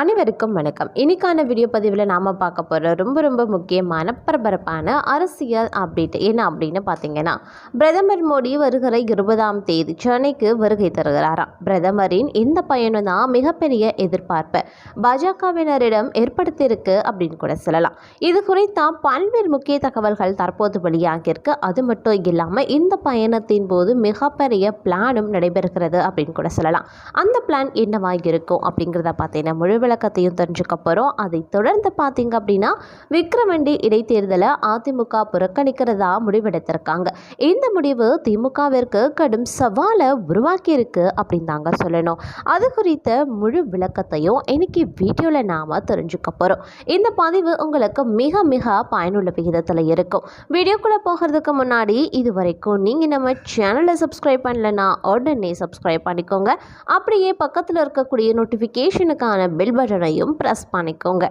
அனைவருக்கும் வணக்கம். இன்னைக்கான வீடியோ பதிவில் நாம் பார்க்க போகிற ரொம்ப ரொம்ப முக்கியமான பரபரப்பான அரசியல் அப்டேட் என்ன அப்படின்னு பார்த்தீங்கன்னா பிரதமர் மோடி வருகிற இருபதாம் தேதி சென்னைக்கு வருகை தருகிறாராம் பிரதமரின் இந்த பயணம் தான் மிகப்பெரிய எதிர்பார்ப்பை. பாஜகவினரிடம் ஏற்படுத்தியிருக்கு அப்படின்னு கூட சொல்லலாம். இது குறித்த பல்வேறு முக்கிய தகவல்கள் தற்போது வெளியாகியிருக்கு. அது மட்டும் இல்லாமல் இந்த பயணத்தின் போது மிகப்பெரிய பிளானும் நடைபெறுகிறது அப்படின்னு கூட சொல்லலாம். அந்த பிளான் என்னவாக இருக்கும் அப்படிங்கிறத பார்த்தீங்கன்னா முழு விளக்கத்தையும் தெரிஞ்சுக்க போகிறோம் அதை தொடர்ந்து பார்த்தீங்க அப்படின்னா விக்ரமண்டி இடைத்தேர்தலை அதிமுக புறக்கணிக்கிறதா முடிவெடுத்திருக்காங்க. இந்த முடிவு திமுகவிற்கு கடும் சவாலை உருவாக்கியிருக்கு அப்படின்னு தாங்க சொல்லணும். அது குறித்த முழு விளக்கத்தையும் இன்னைக்கு வீடியோவில் நாம் தெரிஞ்சுக்க போகிறோம் இந்த பதிவு உங்களுக்கு மிக மிக பயனுள்ள விகிதத்தில் இருக்கும். வீடியோக்குள்ளே போகிறதுக்கு முன்னாடி இது வரைக்கும் நீங்கள் நம்ம சேனலை சப்ஸ்கிரைப் பண்ணலன்னா உடனே சப்ஸ்கிரைப் பண்ணிக்கோங்க. அப்படியே பக்கத்தில் இருக்கக்கூடிய நோட்டிஃபிகேஷனுக்கான பெல் பட்டனையும் ப்ரெஸ் பண்ணிக்கோங்க.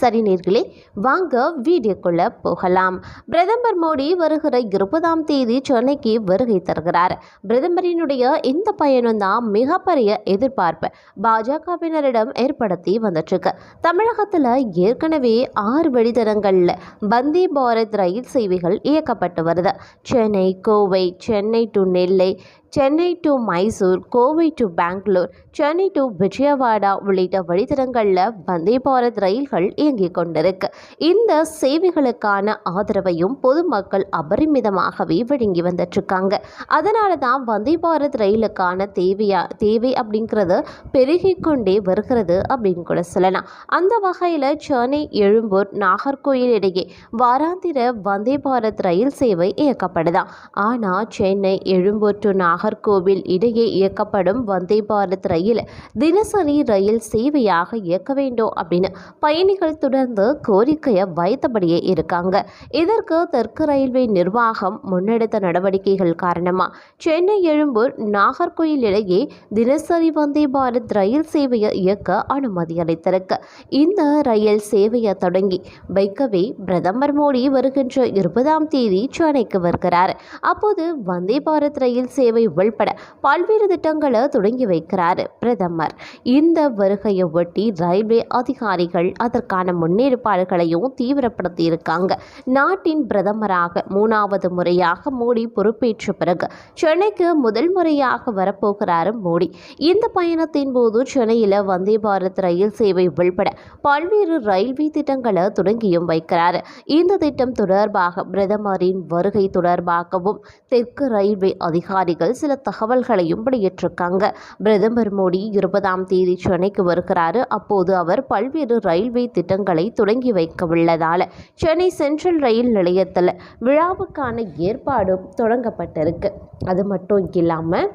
சரி நேர்களே வாங்க வீடியோக்குள்ள போகலாம். பிரதமர் மோடி வருகிற இருபதாம் தேதி சென்னைக்கு வருகை தருகிறார். பிரதமரினுடைய இந்த பயணம் தான் மிகப்பெரிய எதிர்பார்ப்பு. பாஜகவினரிடம் ஏற்படுத்தி வந்துட்டுருக்கு. தமிழகத்தில் ஏற்கனவே ஆறு வழித்தடங்களில் வந்தே பாரத் ரயில் சேவைகள் இயக்கப்பட்டு வருது. Chennai Kovai Chennai to Nellai Chennai to Mysore Kovai to Bengaluru Chennai to Vijayawada உள்ளிட்ட வழித்தடங்களில் வந்தே பாரத் ரயில்கள் இயங்கிக் கொண்டிருக்கு. இந்த சேவைகளுக்கான ஆதரவையும் பொதுமக்கள் அபரிமிதமாகவே வழங்கி வந்துட்டுருக்காங்க அதனால தான் வந்தே பாரத் ரயிலுக்கான தேவையா தேவை அப்படிங்கிறது பெருகிக்கொண்டே வருகிறது அப்படின்னு கூட சொல்லலாம். அந்த வகையில் சென்னை எழும்பூர் நாகர்கோயில் இடையே வாராந்திர வந்தே பாரத் ரயில் சேவை இயக்கப்படுதான். ஆனால் சென்னை எழும்பூர் டு நாகர்கோவில் இடையே இயக்கப்படும் வந்தே பாரத் ரயில் தினசரி ரயில் சேவையாக இயக்க வேண்டும் அப்படின்னு பயணிகள் தொடர்ந்து கோரிக்கையை வைத்தபடியே இருக்காங்க. இதற்கு தெற்கு ரயில்வே நிர்வாகம் முன்னெடுத்த நடவடிக்கைகள் காரணமாக சென்னை எழும்பூர் நாகர்கோயில் இடையே தினசரி வந்தே பாரத் ரயில் சேவையை இயக்க அனுமதி அளித்திருக்கு. இந்த ரயில் சேவையை தொடங்கி வைக்கவே பிரதமர் மோடி வருகின்ற இருபதாம் தேதி சென்னைக்கு வருகிறார். அப்போது வந்தே பாரத் ரயில் சேவை உள்பட பல்வேறு திட்டங்களை தொடங்கி வைக்கிறார் பிரதமர். இந்த வருகையை ஒட்டி ரயில்வே அதிகாரிகள் அதற்கான முன்னேற்பாடுகளையும் தீவிரப்படுத்தி இருக்காங்க நாட்டின் பிரதமராக மூணாவது முறையாக மோடி பொறுப்பேற்ற பிறகு சென்னைக்கு முதல் முறையாக வரப்போகிறார் மோடி. இந்த பயணத்தின் போது சென்னையில் வந்தே பாரத் ரயில் சேவை உள்பட பல்வேறு ரயில்வே திட்டங்களை தொடங்கியும் வைக்கிறார். இந்த திட்டம் தொடர்பாக பிரதமரின் வருகை தொடர்பாகவும் தெற்கு ரயில்வே அதிகாரிகள் சில தகவல்களையும் வெளியிட்டிருக்காங்க. பிரதமர் மோடி இருபதாம் தேதி சென்னைக்கு வருகிறாரு. அப்போது அவர் பல்வேறு ரயில்வே திட்டங்களை தொடங்கி வைக்க உள்ளதால் சென்னை சென்ட்ரல் ரயில் நிலையத்தில் விழாவுக்கான ஏற்பாடும் தொடங்கப்பட்டிருக்கு. அது மட்டும் இல்லாமல்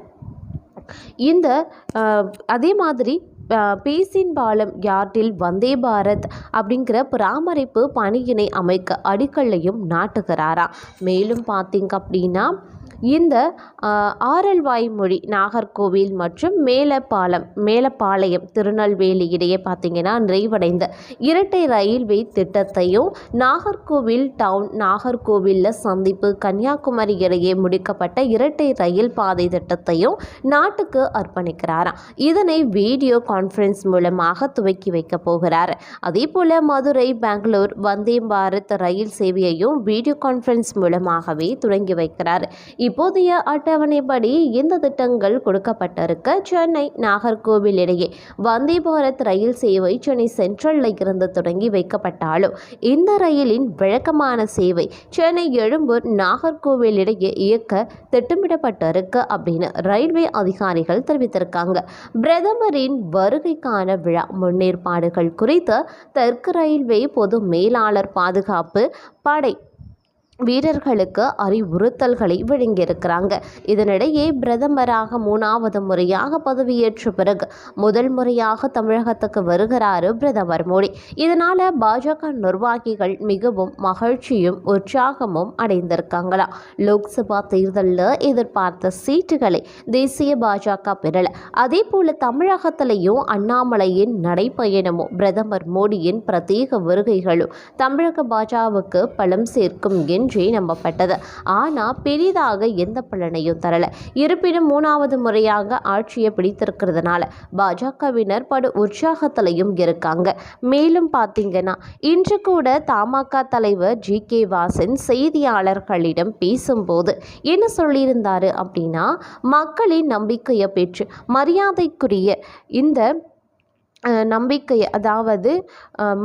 இந்த அதே மாதிரி பேசின் பாலம் யார்டில் வந்தே பாரத் அப்படிங்கிற பராமரிப்பு பணியினை அமைக்க அடிக்கல்லையும் நாட்டுகிறாராம் மேலும் பார்த்தீங்க அப்படின்னா இந்த ஆரல்வாய் மொழி நாகர்கோவில் மற்றும் மேலப்பாலம் மேலப்பாளையம் திருநெல்வேலி இடையே பார்த்திங்கன்னா நிறைவடைந்த இரட்டை ரயில்வே திட்டத்தையும் நாகர்கோவில் டவுன் நாகர்கோவிலில் சந்திப்பு கன்னியாகுமரி இடையே முடிக்கப்பட்ட இரட்டை ரயில் பாதை திட்டத்தையும் நாட்டுக்கு அர்ப்பணிக்கிறாராம். இதனை வீடியோ கான்ஃபரன்ஸ் மூலமாக துவக்கி வைக்க போகிறார். அதே போல மதுரை பெங்களூர் வந்தே பாரத் ரயில் சேவையையும் வீடியோ கான்ஃபரன்ஸ் மூலமாகவே தொடங்கி வைக்கிறார். இப்போதைய அட்டவணைப்படி இந்த திட்டங்கள் கொடுக்கப்பட்டிருக்க சென்னை நாகர்கோவில் இடையே வந்தே பாரத் ரயில் சேவை சென்னை சென்ட்ரலில் இருந்து தொடங்கி வைக்கப்பட்டாலும் இந்த ரயிலின் வழக்கமான சேவை சென்னை எழும்பூர் நாகர்கோவில் இடையே இயக்க திட்டமிடப்பட்டிருக்கு அப்படின்னு ரயில்வே அதிகாரிகள் தெரிவித்திருக்காங்க. பிரதமரின் வருகைக்கான விழா முன்னேற்பாடுகள் குறித்து தெற்கு ரயில்வே பொது மேலாளர் பாதுகாப்பு படை வீரர்களுக்கு அறிவுறுத்தல்களை வழங்கியிருக்கிறாங்க. இதனிடையே பிரதமராக மூணாவது முறையாக பதவியேற்ற பிறகு முதல் முறையாக தமிழகத்துக்கு வருகிறாரு பிரதமர் மோடி. இதனால பாஜக நிர்வாகிகள் மிகவும் மகிழ்ச்சியும் உற்சாகமும் அடைந்திருக்காங்களா? லோக்சபா தேர்தலில் எதிர்பார்த்த சீட்டுகளை தேசிய பாஜக பெறல. அதே போல தமிழகத்திலையும் அண்ணாமலையின் நடைப்பயணமும் பிரதமர் மோடியின் பிரத்யேக வருகைகளும் தமிழக பாஜகவுக்கு பலம் சேர்க்கும் என்று என்றே நம்பப்பட்டது. ஆனால் பெரிதாக எந்த பலனையும் தரல. இருப்பினும் மூணாவது முறையாக ஆட்சியை பிடித்திருக்கிறதுனால பாஜகவினர் படு உற்சாகத்திலையும் இருக்காங்க. மேலும் பார்த்தீங்கன்னா இன்று கூட தமாக தலைவர் ஜி. கே. வாசன் செய்தியாளர்களிடம் பேசும்போது என்ன சொல்லியிருந்தாரு அப்படின்னா மக்களின் நம்பிக்கையை பெற்று மரியாதைக்குரிய இந்த நம்பிக்கை நம்பிக்கையை அதாவது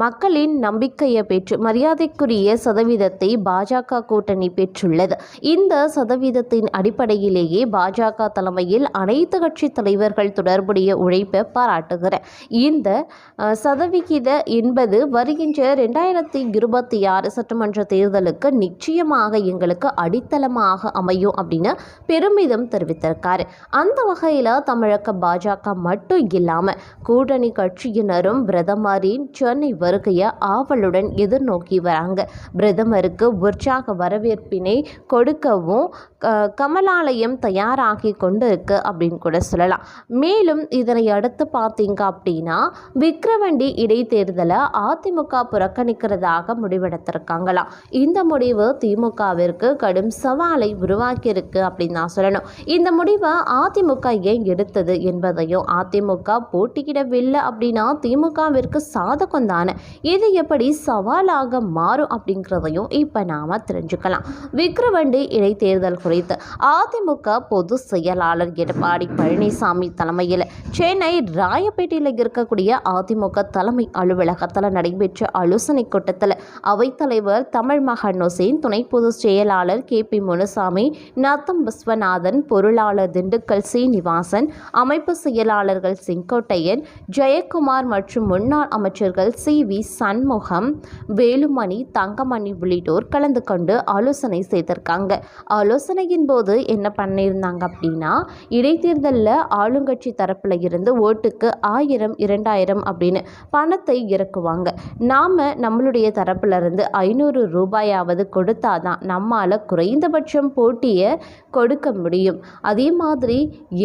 மக்களின் நம்பிக்கையை பெற்று மரியாதைக்குரிய சதவீதத்தை பாஜக கூட்டணி பெற்றுள்ளது. இந்த சதவீதத்தின் அடிப்படையிலேயே பாஜக தலைமையில் அனைத்து கட்சி தலைவர்கள் தொடர்புடைய உழைப்பை பாராட்டுகிறேன். இந்த சதவிகித என்பது வருகின்ற ரெண்டாயிரத்தி இருபத்தி ஆறு சட்டமன்ற தேர்தலுக்கு நிச்சயமாக எங்களுக்கு அடித்தளமாக அமையும் அப்படின்னு பெருமிதம் தெரிவித்திருக்காரு. அந்த வகையில் தமிழக பாஜக மட்டும் இல்லாமல் கூட்டணி கட்சியினரும் பிரதமரின் சென்னை வருகையை ஆவலுடன் எதிர்நோக்கி வராங்க. பிரதமருக்கு உற்சாக வரவேற்பினை கொடுக்கவும் க- கமலாலயம் தயாராகி கொண்டு இருக்கு அப்படின்னு கூட சொல்லலாம். மேலும் இதனை அடுத்து பார்த்தீங்க அப்படின்னா விக்கிரவண்டி இடைத்தேர்தலை அதிமுக புறக்கணிக்கிறதாக முடிவெடுத்திருக்காங்களாம். இந்த முடிவு திமுகவிற்கு கடும் சவாலை உருவாக்கியிருக்கு அப்படின்னு தான் சொல்லணும். இந்த முடிவை அதிமுக ஏன் எடுத்தது என்பதையும் அதிமுக போட்டியிடவில்லை அப்படின்னா திமுகவிற்கு சாதகம் தானே? இது எப்படி சவாலாக மாறும் அப்படிங்கிறதையும் இப்போ நாம் தெரிஞ்சுக்கலாம். விக்ரவண்டி இடைத்தேர்தல் குறித்து அதிமுக பொது செயலாளர் எடப்பாடி பழனிசாமி தலைமையில் சென்னை ராயப்பேட்டையில் இருக்கக்கூடிய அதிமுக தலைமை அலுவலகத்தில் நடைபெற்ற ஆலோசனை கூட்டத்தில் அவைத்தலைவர் தமிழ் மகன் ஹுசேன் துணை பொதுச் செயலாளர் கே பி முனுசாமி நத்தம் விஸ்வநாதன் பொருளாளர் திண்டுக்கல் சீனிவாசன் அமைப்பு செயலாளர்கள் செங்கோட்டையன் ஜெய ஜெயக்குமார் மற்றும் முன்னாள் அமைச்சர்கள் சி. வி. சண்முகம் வேலுமணி தங்கமணி உள்ளிட்டோர் கலந்து கொண்டு ஆலோசனை செய்திருக்காங்க. ஆலோசனையின் போது என்ன பண்ணியிருந்தாங்க அப்படின்னா இடைத்தேர்தலில் ஆளுங்கட்சி தரப்பில் இருந்து ஓட்டுக்கு ஆயிரம் இரண்டாயிரம் அப்படின்னு பணத்தை இறக்குவாங்க. நாம் நம்மளுடைய தரப்புல இருந்து ஐநூறு ரூபாயாவது கொடுத்தாதான் நம்மால் குறைந்தபட்சம் போட்டியை கொடுக்க முடியும். அதே மாதிரி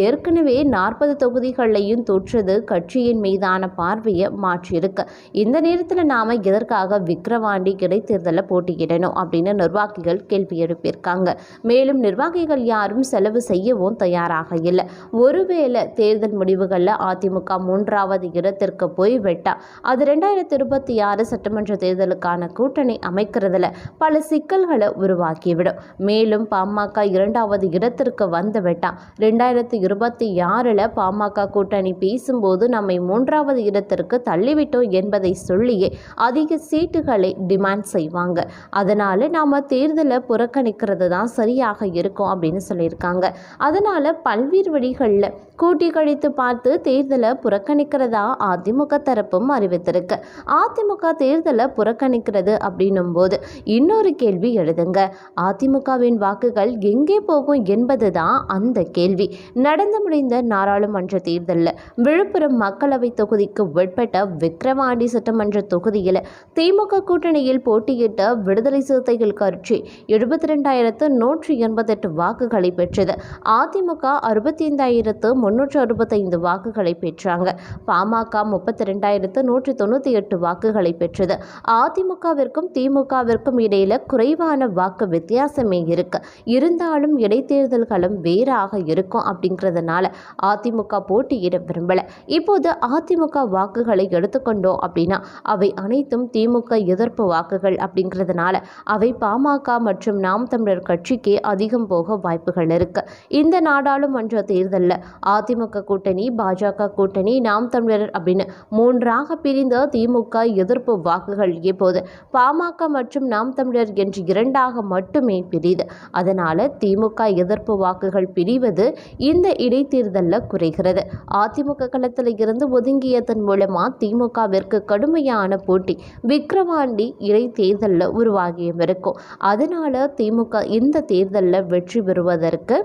ஏற்கனவே நாற்பது தொகுதிகளையும் தோற்றது கட்சியின் மீதான பார்வையை மாற்றியிருக்கு இந்த நேரத்தில் நாம் எதற்காக விக்கிரவாண்டி இடைத்தேர்தலில் போட்டியிடணும் அப்படின்னு நிர்வாகிகள் கேள்வி எழுப்பியிருக்காங்க. மேலும் நிர்வாகிகள் யாரும் செலவு செய்யவும் தயாராக இல்லை. ஒருவேளை தேர்தல் முடிவுகளில் அதிமுக மூன்றாவது இடத்திற்கு போய் விட்டா அது ரெண்டாயிரத்தி இருபத்தி ஆறு சட்டமன்ற தேர்தலுக்கான கூட்டணி அமைக்கிறதுல பல சிக்கல்களை உருவாக்கிவிடும். மேலும் பாமக இரண்டாவது இடத்திற்கு வந்து விட்டா ரெண்டாயிரத்தி இருபத்தி ஆறில் பாமக கூட்டணி பேசும்போது நம்மை மூன்றாவது இடத்திற்கு தள்ளிவிட்டோம் என்பதை சொல்லியே அதிக சீட்டுகளை டிமாண்ட் செய்வாங்க. அதனால் நாம் தேர்தலை புறக்கணிக்கிறது தான் சரியாக இருக்கும் அப்படின்னு சொல்லியிருக்காங்க. அதனால் பல்வேறு வழிகளில் கூட்டி கழித்து பார்த்து தேர்தலை புறக்கணிக்கிறதா அதிமுக தரப்பும் அறிவித்திருக்கு. அதிமுக தேர்தலை புறக்கணிக்கிறது அப்படின்னும் போது இன்னொரு கேள்வி எழுதுங்க. அதிமுகவின் வாக்குகள் எங்கே போகும் என்பது தான் அந்த கேள்வி. நடந்து முடிந்த நாடாளுமன்ற தேர்தலில் விழுப்புரம் மக்களவை தொகுதிக்கு உட்பட்ட விக்கிரவாண்டி சட்டமன்ற தொகுதியில் திமுக கூட்டணியில் போட்டியிட்ட விடுதலை சிறுத்தைகள் கட்சி எழுபத்தி ரெண்டாயிரத்து நூற்றி எண்பத்தெட்டு வாக்குகளை பெற்றது. அதிமுக அறுபத்தி ஐந்தாயிரத்து முன்னூற்று அறுபத்தைந்து வாக்குகளை பெற்றாங்க. பாமக முப்பத்தி ரெண்டாயிரத்து நூற்றி தொண்ணூற்றி எட்டு வாக்குகளை பெற்றது. அதிமுகவிற்கும் திமுகவிற்கும் இடையில குறைவான வாக்கு வித்தியாசமே இருக்கு. இருந்தாலும் இடைத்தேர்தல்களும் வேறாக இருக்கும் அப்படிங்கிறதுனால அதிமுக போட்டியிட விரும்பல. இப்போது அதிமுக அதிமுக வாக்குகளை எடுத்துக்கொண்டோம் அப்படின்னா அவை அனைத்தும் திமுக எதிர்ப்பு வாக்குகள் அப்படிங்கிறதுனால அவை பாமக மற்றும் நாம் தமிழர் கட்சிக்கே அதிகம் போக வாய்ப்புகள் இருக்கு. இந்த நாடாளுமன்ற தேர்தலில் அதிமுக கூட்டணி பாஜக கூட்டணி நாம் தமிழர் அப்படின்னு மூன்றாக பிரிந்த திமுக எதிர்ப்பு வாக்குகள் இப்போது பாமக மற்றும் நாம் தமிழர் என்று இரண்டாக மட்டுமே பிரிது அதனால திமுக எதிர்ப்பு வாக்குகள் பிரிவது இந்த இடைத்தேர்தலில் குறைகிறது. அதிமுக களத்தில் இருந்து ஒதுங்கி தொடங்கியதன் மூலமா திமுகவிற்கு கடுமையான போட்டி விக்கிரவாண்டி இடைத்தேர்தலில் உருவாகியும் இருக்கும். அதனால திமுக இந்த தேர்தலில் வெற்றி பெறுவதற்கு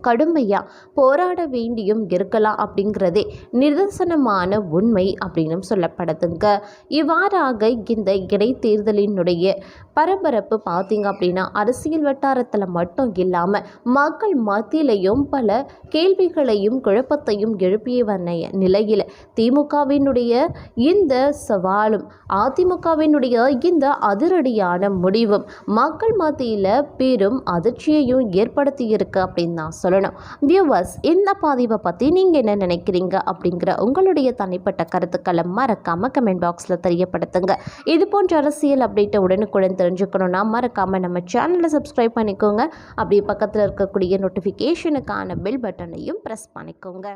கடுமையாக போராட வேண்டியும் இருக்கலாம் அப்படிங்கிறதே நிதர்சனமான உண்மை அப்படின்னு சொல்லப்படுதுங்க. இவ்வாறாக இந்த இடைத்தேர்தலினுடைய பரபரப்பு பார்த்தீங்க அப்படின்னா அரசியல் வட்டாரத்தில் மட்டும் இல்லாமல் மக்கள் மத்தியிலையும் பல கேள்விகளையும் குழப்பத்தையும் எழுப்பிய வந்த நிலையில் திமுகவினுடைய இந்த சவாலும் அதிமுகவினுடைய இந்த அதிரடியான முடிவும் மக்கள் மத்தியில் பெரும் அதிர்ச்சியையும் ஏற்படுத்தியிருக்கு அப்படின்னு தான் சொல்லணும். வியூவர்ஸ் இந்த பாதிப்பை பற்றி நீங்கள் என்ன நினைக்கிறீங்க அப்படிங்கிற உங்களுடைய தனிப்பட்ட கருத்துக்களை மறக்காமல் கமெண்ட் பாக்ஸில் தெரியப்படுத்துங்க. இது போன்ற அரசியல் அப்டேட்டை உடனுக்குடன் தெரிஞ்சுக்கணும்னா மறக்காமல் நம்ம சேனலை சப்ஸ்கிரைப் பண்ணிக்கோங்க. அப்படியே பக்கத்தில் இருக்கக்கூடிய நோட்டிஃபிகேஷனுக்கான பெல் பட்டனையும் ப்ரெஸ் பண்ணிக்கோங்க.